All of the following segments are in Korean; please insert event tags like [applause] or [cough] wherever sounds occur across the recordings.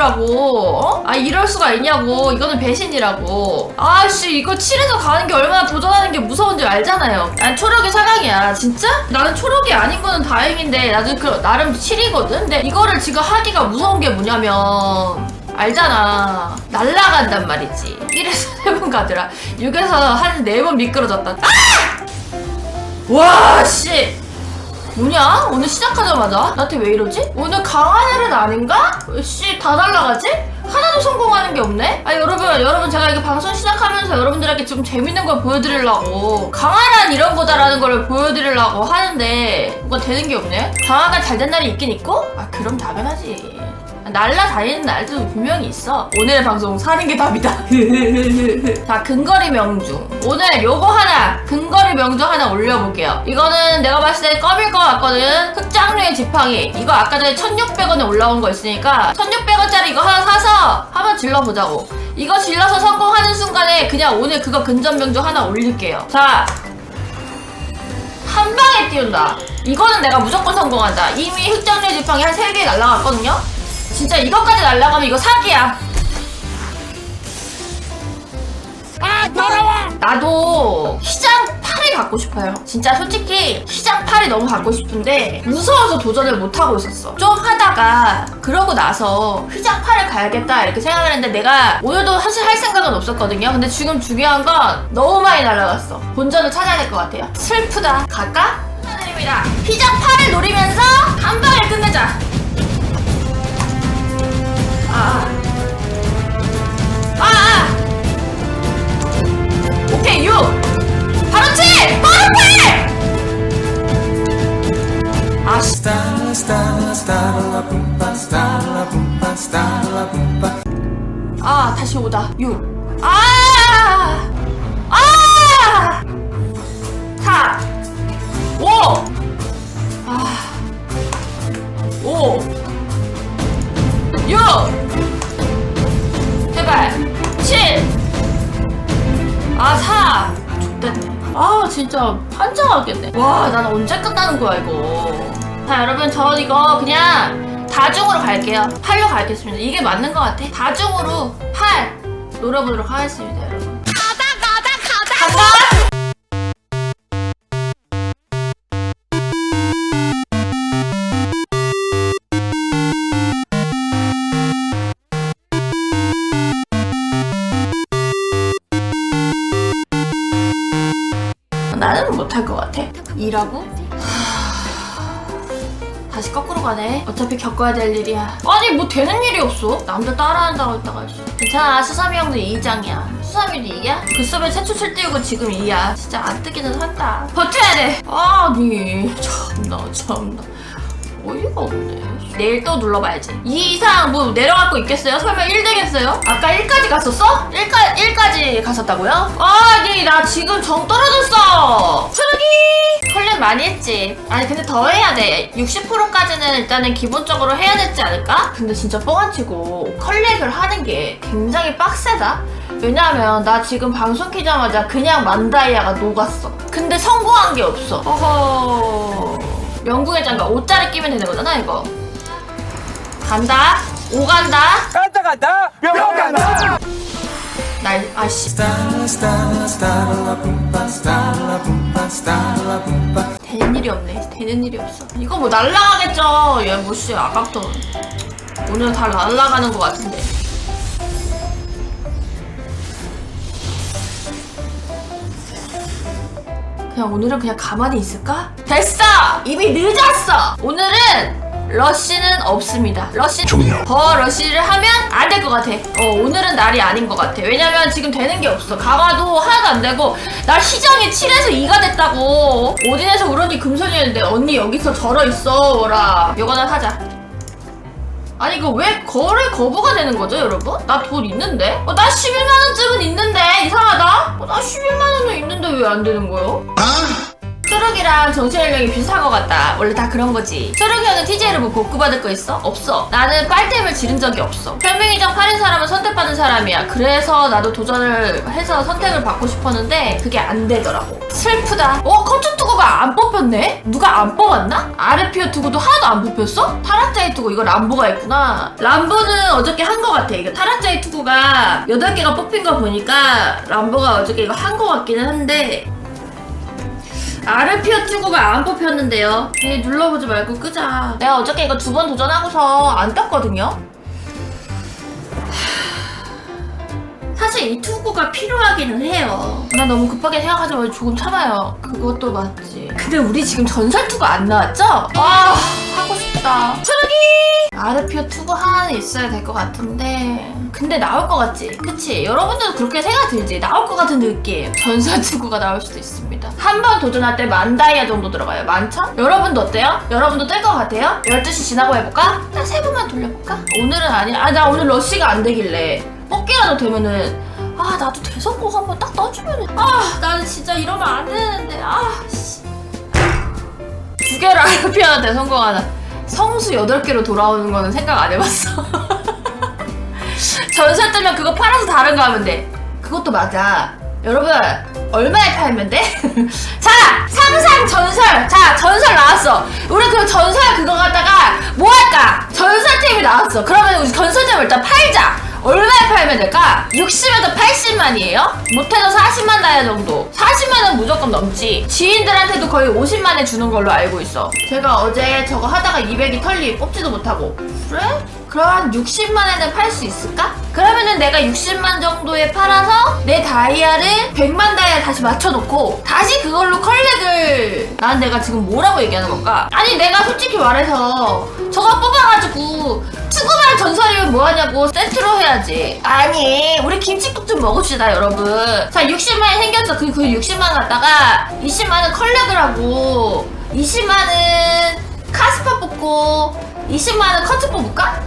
보여주라고. 어? 아 이럴 수가 있냐고. 이거는 배신이라고. 아씨 이거 칠해서 가는 게 얼마나 도전하는 게 무서운 줄 알잖아요. 난 초록이 사강이야. 진짜? 나는 초록이 아닌 거는 다행인데 나도 그 나름 칠이거든? 근데 이거를 지금 하기가 무서운 게 뭐냐면 알잖아. 날라간단 말이지. 1에서 3번 [laughs] 가더라. 6에서 한 4번 미끄러졌다. 아! 와 씨. 뭐냐? 오늘 시작하자마자 나한테 왜 이러지? 오늘 애는 아닌가? 씨, 다 날라가지? 하나도 성공하는 게 없네? 아, 여러분, 여러분, 제가 이거 방송 시작하면서 여러분들에게 좀 재밌는 걸 보여드리려고 강화란 이런 거다라는 걸 보여드리려고 하는데 뭐가 되는 게 없네? 강화가 잘 된 날이 있긴 있고? 아, 그럼 당연하지. 날라다니는 날도 분명히 있어. 오늘의 방송 사는 게 답이다. [laughs] 자, 근거리 명중. 오늘 요거 하나, 근거리 명중 하나 올려볼게요. 이거는 내가 봤을 때 껌일 것 같거든. 흑장류의 지팡이. 이거 아까 전에 1600원에 올라온 거 있으니까 1600원짜리 이거 하나 사서 한번 질러보자고. 이거 질러서 성공하는 순간에 그냥 오늘 그거 근전 명중 하나 올릴게요. 자, 한 방에 띄운다. 이거는 내가 무조건 성공한다. 이미 흑장류의 지팡이 한 3개 날라갔거든요? 진짜 이것까지 날라가면 이거 사기야. 아, 더러워! 나도 시장 팔이 갖고 싶어요. 진짜 솔직히 시장 팔이 너무 갖고 싶은데 무서워서 도전을 못 하고 있었어. 좀 하다가 그러고 나서 시장 팔을 가야겠다 이렇게 생각을 했는데 내가 오늘도 사실 할 생각은 없었거든요. 근데 지금 중요한 건 너무 많이 날라갔어. 본전을 찾아야 될 것 같아요. 슬프다. 갈까? 하나님이다. 시장 팔을 노리면서 한 방에 끝내자. 아. 아, 아. 오케이, 6. 바로 7! 바로 8! 아, 씨. Stalla, stalla, stalla, pumpa, stalla, pumpa, stalla, pumpa. 아, 다시 5다. 6. 아! 아! 난 언제 끝나는 거야, 이거. 자, 여러분, 저 이거 그냥 다중으로 갈게요. 8로 가겠습니다. 이게 맞는 것 같아. 다중으로 8 노려보도록 하겠습니다, 겪어야 될 일이야. 아니 뭐 되는 일이 없어. 남들 따라한다고 했다가 씨. 괜찮아. 수삼이 형도 2장이야. 수삼이도 2야? 그 수업에 최초 칠 띄우고 지금 2야. 진짜 안 뜨기는 한다. 버텨야 돼. 아니 참나 참나. 어이가 없네. 내일 또 눌러봐야지. 2 이상 뭐 내려갈 거 있겠어요? 설마 1 되겠어요? 아까 1까지 갔었어? 1까, 1까지 갔었다고요? 아니 나 지금 정 떨어졌어. 초록이 컬렉 많이 했지. 아니 근데 더 해야 돼. 60%까지는 일단은 기본적으로 해야 되지 않을까? 근데 진짜 뻥안 치고 컬렉을 하는 게 굉장히 빡세다. 왜냐면 나 지금 방송 키자마자 그냥 만다이아가 녹았어. 근데 성공한 게 없어. 어허. 영국의 장갑 5짜리 끼면 되는 거잖아 이거. 간다. 5 간다. 간다 간다 뿅 간다 날 아씨. 되는 일이 없네. 되는 일이 없어. 이거 뭐 날라가겠죠. 얘 뭐씨 아깝다. 오늘 다 날라가는 것 같은데. 그냥 오늘은 그냥 가만히 있을까? 됐어! 이미 늦었어! 오늘은 러쉬는 없습니다. 러쉬 더 러쉬를 하면 안 될 것 같아. 어 오늘은 날이 아닌 것 같아. 왜냐면 지금 되는 게 없어. 강화도 하나도 안 되고 나 시정이 7에서 2가 됐다고. 오딘에서 우런이 금손이었는데 언니 여기서 절어 있어 라. 요거나 사자. 아니 이거 왜 거래 거부가 되는 거죠 여러분? 나 돈 있는데? 어, 나 11만원쯤은 있는데 이상하다? 어, 나 11만원은 있는데 왜 안 되는 거요? 쓰레기 초록이랑 정신연령이 비슷한 것 같다. 원래 다 그런 거지. 초록이 형은 TJ를 뭐 복구받을 거 있어? 없어. 나는 빨댐을 지른 적이 없어. 혈맹이장 팔인 사람은 선택받은 사람이야. 그래서 나도 도전을 해서 선택을 받고 싶었는데 그게 안 되더라고. 슬프다. 어, 커츠 투구가 안 뽑혔네? 누가 안 뽑았나? 아르피오 투구도 하나도 안 뽑혔어? 타락자이 투구 이거 람보가 했구나. 람보는 어저께 한 거 같아. 이거 타락자이 투구가 8개가 뽑힌 거 보니까 람보가 어저께 이거 한 거 같기는 한데 아르피오 투구가 안 뽑혔는데요. 에이, 눌러보지 말고 끄자. 내가 어저께 이거 두 번 도전하고서 안 떴거든요. 사실 이 투구가 필요하기는 해요. 나 너무 급하게 생각하지 말고 조금 참아요. 그것도 맞지. 근데 우리 지금 전설 투구 안 나왔죠? 아, 하고 싶다. 초록이! 아르피오 투구 하나는 있어야 될 것 같은데. 근데 나올 것 같지? 그치? 여러분들도 그렇게 생각 들지? 나올 것 같은 느낌. 전설 투구가 나올 수도 있습니다. 한 번 도전할 때 만 다이아 정도 들어가요. 만천? 여러분도 어때요? 여러분도 뜰 것 같아요? 12시 지나고 해볼까? 딱 세 번만 돌려볼까? 오늘은 아니, 아, 나 오늘 러쉬가 안 되길래. 뽑기라도 되면은, 아, 나도 대성공 한번 딱 떠주면은, 아, 나는 진짜 이러면 안 되는데, 아, 씨. 두 개를 [laughs] 아르피아한테 성공 하나. 성수 8개로 돌아오는 거는 생각 안 해봤어. [laughs] 전설 뜨면 그거 팔아서 다른 거 하면 돼. 그것도 맞아. 여러분, 얼마에 팔면 돼? [laughs] 자, 상상 전설. 자, 전설 나왔어. 우리 그 전설 그거 갖다가 뭐 할까? 전설템이 나왔어. 그러면 우리 전설템을 일단 팔자. 얼마에 팔면 될까? 60에서 80만이에요? 못해도 40만 다이아 정도. 40만은 무조건 넘지. 지인들한테도 거의 50만에 주는 걸로 알고 있어. 제가 어제 저거 하다가 200이 털리 뽑지도 못하고. 그래? 그럼 한 60만에는 팔 수 있을까? 그러면은 내가 60만 정도에 팔아서 내 다이아를 100만 다이아 다시 맞춰놓고 다시 그걸로 컬렉을 난 내가 지금 뭐라고 얘기하는 걸까? 아니 내가 솔직히 말해서 저거 뽑아가지고 투구만 전설이면 뭐하냐고 세트로 해야지 아니 우리 김치국 좀 먹읍시다 여러분 자 60만이 생겼어 그, 그 60만 갖다가 20만은 컬렉을 하고 20만은 카스파 뽑고 20만원 커트 뽑을까?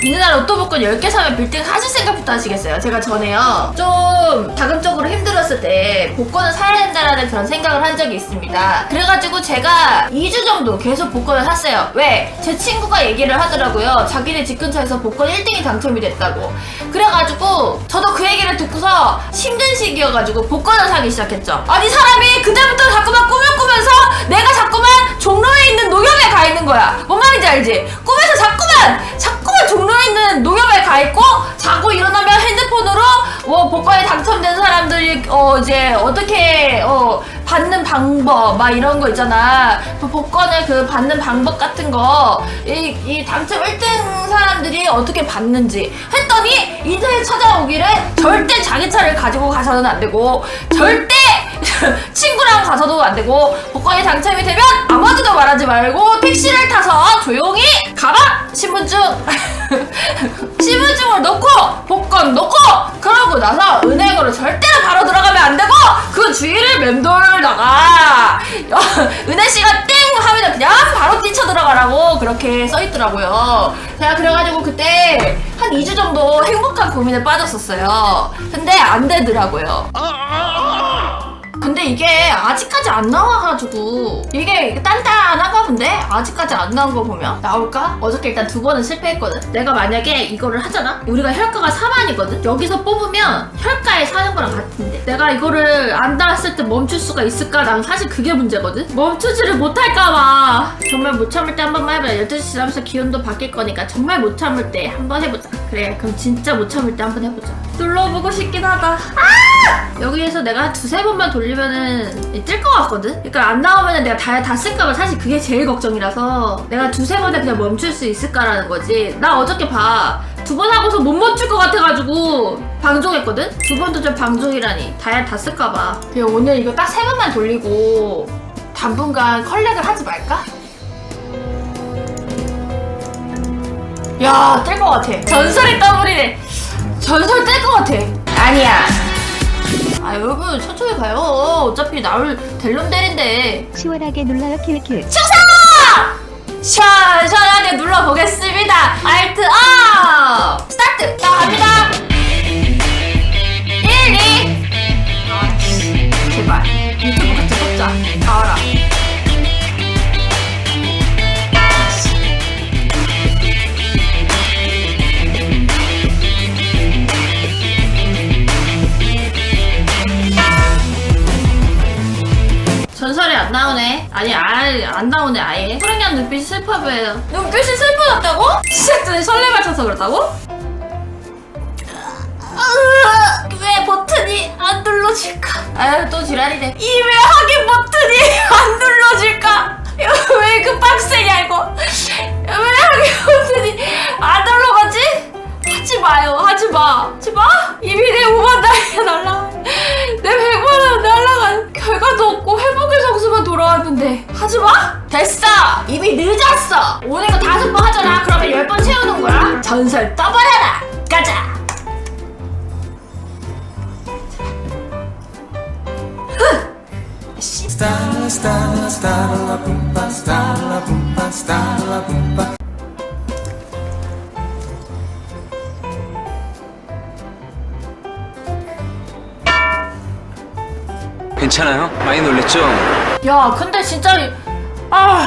이 누나 로또 복권 10개 사면 빌딩 하실 생각부터 하시겠어요? 제가 전에요. 좀 자금적으로 힘들었을 때 복권을 사야 된다라는 그런 생각을 한 적이 있습니다. 그래가지고 제가 2주 정도 계속 복권을 샀어요. 왜? 제 친구가 얘기를 하더라고요. 자기네 집 근처에서 복권 1등이 당첨이 됐다고. 그래가지고 저도 그 얘기를 듣고서 힘든 시기여가지고 복권을 사기 시작했죠. 아니 사람이 그때부터 자꾸만 꿈을 꾸면서 내가 자꾸만 종로에 있는 농협에 가 있는 거야. 뭔 말인지 알지? 꿈에서 자꾸만 자꾸만 종로에 있는 농협에 가 있고 자고 일어나면 핸드폰으로 뭐 복권에 당첨된 사람들이 어 이제 어떻게 어 받는 방법 막 이런 거 있잖아. 그 복권을 그 받는 방법 같은 거 이 이 당첨 1등 사람들이 어떻게 받는지 했더니 인터넷 찾아오기를 절대 자기 차를 가지고 가서는 안 되고 절대 [laughs] 친구랑 가서도 안 되고 복권이 당첨이 되면 아무한테도 말하지 말고 택시를 타서 조용히 가라 신분증 [laughs] 신분증을 넣고 복권 넣고 그러고 나서 은행으로 절대로 바로 들어가면 안 되고 그 주위를 맴돌다가 [laughs] 은혜 씨가 땡 하면 그냥 바로 뛰쳐 들어가라고 그렇게 써 있더라고요. 제가 그래가지고 그때 한 2주 정도 행복한 고민에 빠졌었어요. 근데 안 되더라고요. 근데 이게 아직까지 안 나와가지고 이게 단단한가 본데 아직까지 안 나온 거 보면 나올까? 어저께 일단 두 번은 실패했거든. 내가 만약에 이거를 하잖아? 우리가 혈가가 4만이거든? 여기서 뽑으면 혈가에 사는 거랑 같은데. 내가 이거를 안 닿았을 때 멈출 수가 있을까? 난 사실 그게 문제거든. 멈추지를 못할까봐. 정말 못 참을 때 한 번만 해보자 12시 지나면서 기온도 바뀔 거니까 정말 못 참을 때 한 번 해보자. 그래 그럼 진짜 못 참을 때 한 번 해보자. 눌러보고 싶긴 하다. 아! 여기에서 내가 한 두세 번만 돌리면은 뜰 것 같거든? 그러니까 안 나오면은 내가 다, 다 쓸까봐 사실 그게 제일 걱정이라서 내가 두세 번에 그냥 멈출 수 있을까라는 거지. 나 어저께 봐. 두 번 하고서 못 멈출 것 같아가지고 방종했거든? 두 번도 좀 방종이라니. 다야 다 쓸까봐. 그냥 오늘 이거 딱 세 번만 돌리고 당분간 컬렉을 하지 말까? 야, 뜰 것 같아. 전설의 더블이네. 전설 뜰 것 같아. 아니야. 아 여러분 천천히 가요. 어차피 나올 델론델인데. 시원하게 눌러요 킬킬 충성! 시원시원하게 눌러보겠습니다. 알트 업! 스타트! 자 갑니다. 1, 2. 아, 제발 유튜브 같이 뽑자. 나와라. 안 나오네 아예 소령이한 눈빛이 슬퍼 보여요 눈빛이 슬퍼졌다고? 시작 전에 설레발 쳐서 그렇다고? 왜 버튼이 안 눌러질까? 아유 또 지랄이네 이 씨 Stalla, stalla, stalla, pumpa, stalla, pumpa, stalla, pumpa. 괜찮아요? 많이 놀랬죠? 야, 근데 진짜 아,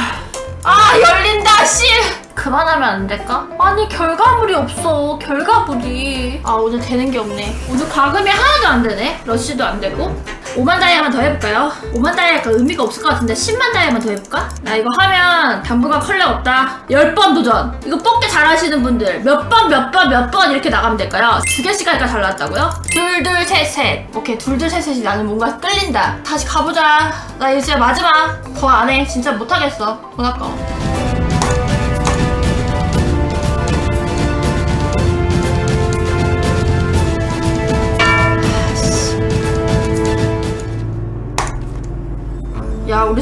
아 열린다 씨. 그만하면 안 될까? 아니 결과물이 없어 결과물이 아 오늘 되는 게 없네 오늘 과금이 하나도 안 되네 러쉬도 안 되고 5만 다이아만 더 해볼까요? 5만 다이아가 의미가 없을 것 같은데 10만 다이아만 더 해볼까? 나 이거 하면 당분간 컬렉 없다 10번 도전 이거 뽑기 잘하시는 분들 몇 번 몇 번 몇 번 이렇게 나가면 될까요? 두 개씩 하니까 잘 나왔다고요? 둘둘셋셋 오케이 둘둘셋셋이 나는 뭔가 끌린다 다시 가보자 나 이제 마지막 더 안 해 진짜 못하겠어 돈 아까워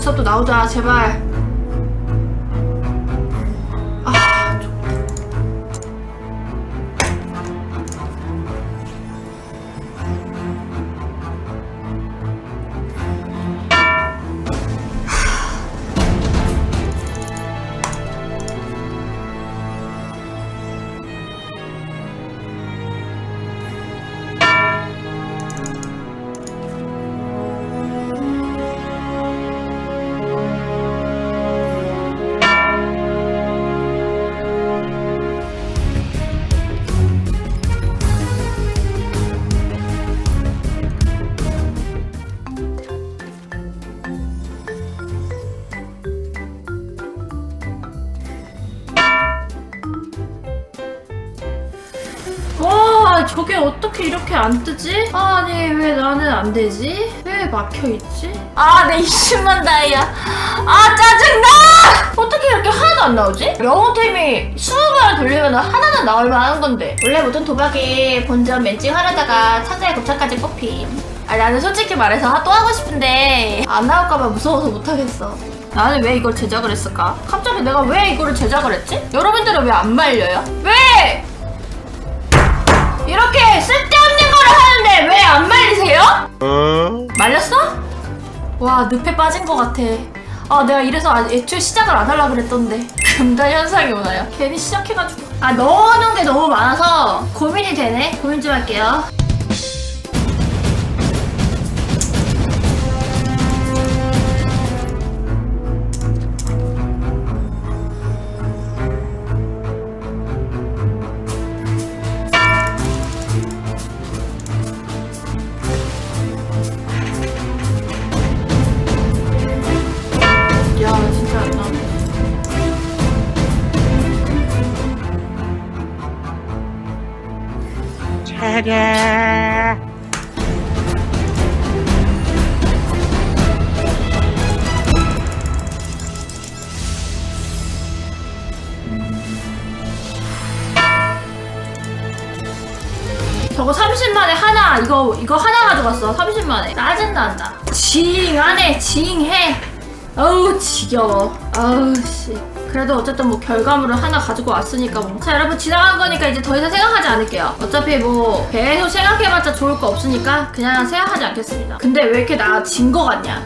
수업도 나오자 제발 저게 어떻게 이렇게 안 뜨지? 아니 왜 나는 안 되지? 왜 막혀있지? 아 내 20만 다이아 아 짜증나! 어떻게 이렇게 하나도 안 나오지? 영어템이 20번을 돌리면 하나는 나올 만한 건데 원래 모든 도박이 본전 멘징 하려다가 창자에 곱창까지 뽑힘 아 나는 솔직히 말해서 또 하고 싶은데 안 나올까봐 무서워서 못하겠어 나는 왜 이걸 제작을 했을까? 갑자기 내가 왜 이거를 제작을 했지? 여러분들은 왜 안 말려요? 왜? 이렇게 쓸데없는 거를 하는데 왜 안 말리세요? 말렸어? 와 늪에 빠진 것 같아 아 내가 이래서 아- 애초에 시작을 안 하려고 그랬던데 [laughs] 금단 현상이 오나요? 괜히 시작해가지고 아 넣어놓은 게 너무 많아서 고민이 되네 고민 좀 할게요 가져갔어. 30만에 짜증난다. 징하네. 징해. 어우 지겨워. 아우 씨. 그래도 어쨌든 뭐 결과물을 하나 가지고 왔으니까 뭐 자 여러분 지나간 거니까 이제 더 이상 생각하지 않을게요. 어차피 뭐 계속 생각해봤자 좋을 거 없으니까 그냥 생각하지 않겠습니다. 근데 왜 이렇게 나 진 거 같냐